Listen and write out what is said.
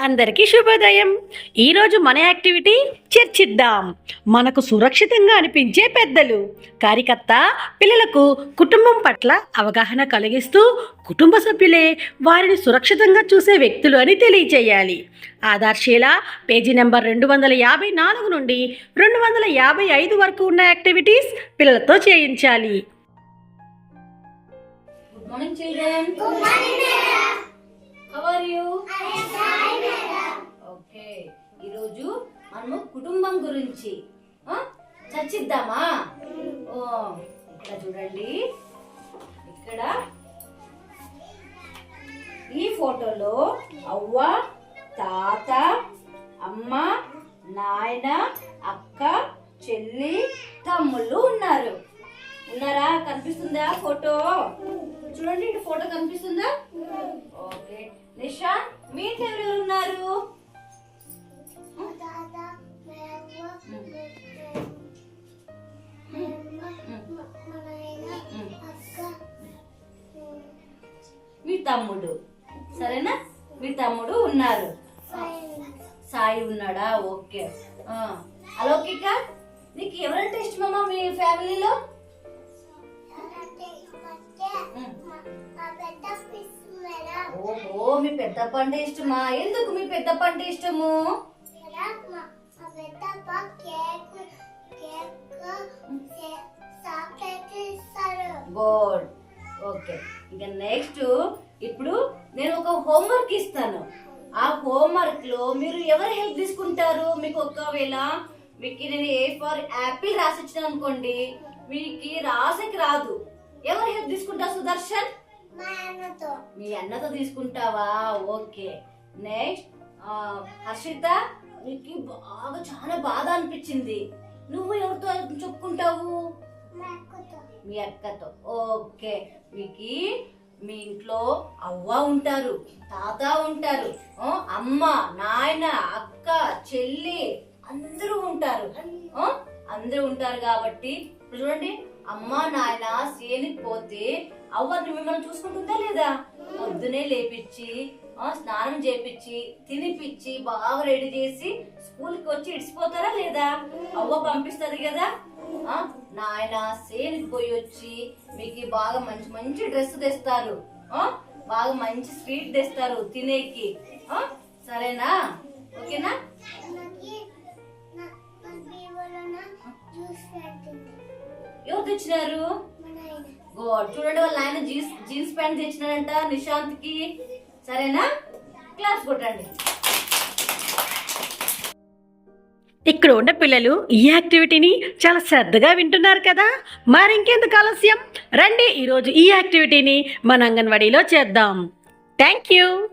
అందరికీ శుభోదయం ఈరోజు మన యాక్టివిటీ చర్చిద్దాం మనకు సురక్షితంగా అనిపించే పెద్దలు కారికత్త పిల్లలకు కుటుంబం పట్ల అవగాహన కలిగిస్తూ కుటుంబ సభ్యులే వారిని సురక్షితంగా చూసే వ్యక్తులు అని తెలియచేయాలి ఆధార్శీల పేజీ నెంబర్ రెండు వందల యాభై నాలుగు నుండి రెండు వందల యాభై ఐదు వరకు ఉన్న యాక్టివిటీస్ పిల్లలతో చేయించాలి Good morning, children. Good morning. How are you? I am fine, మనము కుటుంబం గురించి చర్చిద్దామా? ఓ ఇక్కడ చూడండి. ఇక్కడ. ఈ ఫోటోలో అవ్వ తాత అమ్మ నాయన అక్క చెల్లి తమ్ముళ్ళు ఉన్నారు. ఉన్నారా? కనిపిస్తుందా ఫోటో? చూడండి ఇటు ఫోటో కనిపిస్తుందా? ఓకే. నిషా మీ ఇంట్లో ఎవరెవరు ఉన్నారు? తమ్ముడు. సరేనా? మీ తమ్ముడు ఉన్నారు. సాయి ఉన్నాడా? ఓకే. అలౌకిక నీకు ఎవరంటే ఇష్టమమ్మా మీ ఫ్యామిలీలో? ఓహో మీ పెద్ద పంట ఇష్టమా? ఎందుకు మీ పెద్ద పంట ఇష్టము? గుడ్. ఓకే. ఇంకా నెక్స్ట్ ఇప్పుడు నేను ఒక హోంవర్క్ ఇస్తాను. ఆ హోంవర్క్లో మీరు ఎవరు హెల్ప్ తీసుకుంటారు? మీకు ఒకవేళ మీకు నేను ఏ ఫర్ యాపిల్ రాసి ఇచ్చిన అనుకోండి మీకు రాసకి రాదు. ఎవరు హెల్ప్ తీసుకుంటారు సుదర్శన్? మీ అన్నతో. తీసుకుంటావా? ఓకే. నెక్స్ట్ హర్షిత నీకు బాగా చాలా బాధ అనిపించింది. నువ్వు ఎవరితో చెప్పుకుంటావు? మీ అక్కతో ఓకే. మీకు మీ ఇంట్లో అవ్వ ఉంటారు తాత ఉంటారు అమ్మ నాయన అక్క చెల్లి అందరూ ఉంటారు. అందరూ ఉంటారు కాబట్టి ఇప్పుడు చూడండి అమ్మ నాయన సేనికి పోతే అవ్వని మిమ్మల్ని చూసుకుంటుందా లేదా? పొద్దునే లేపించి స్నానం చేపించి తినిపిచ్చి బాగా రెడీ చేసి స్కూల్కి వచ్చి ఇడిచిపోతారా లేదా? అవ్వ పంపిస్తుంది కదా. నాయన సేనికి పోయి వచ్చి మీకు బాగా మంచి మంచి డ్రెస్ తెస్తారు. బాగా మంచి స్వీట్ తెస్తారు తినేకి. సరేనా? ఓకేనా? ఎవరు తెచ్చినారు? చూడండి వాళ్ళ ఆయన జీన్స్ జీన్స్ ప్యాంట్ తెచ్చినాడంట నిశాంత్కి సరేనా? క్లాస్ కొట్టండి. ఇక్కడ ఉన్న పిల్లలు ఈ యాక్టివిటీని చాలా శ్రద్ధగా వింటున్నారు కదా. మరి ఇంకెందుకు ఆలస్యం? రండి ఈరోజు ఈ యాక్టివిటీని మన అంగన్వాడీలో చేద్దాం. Thank you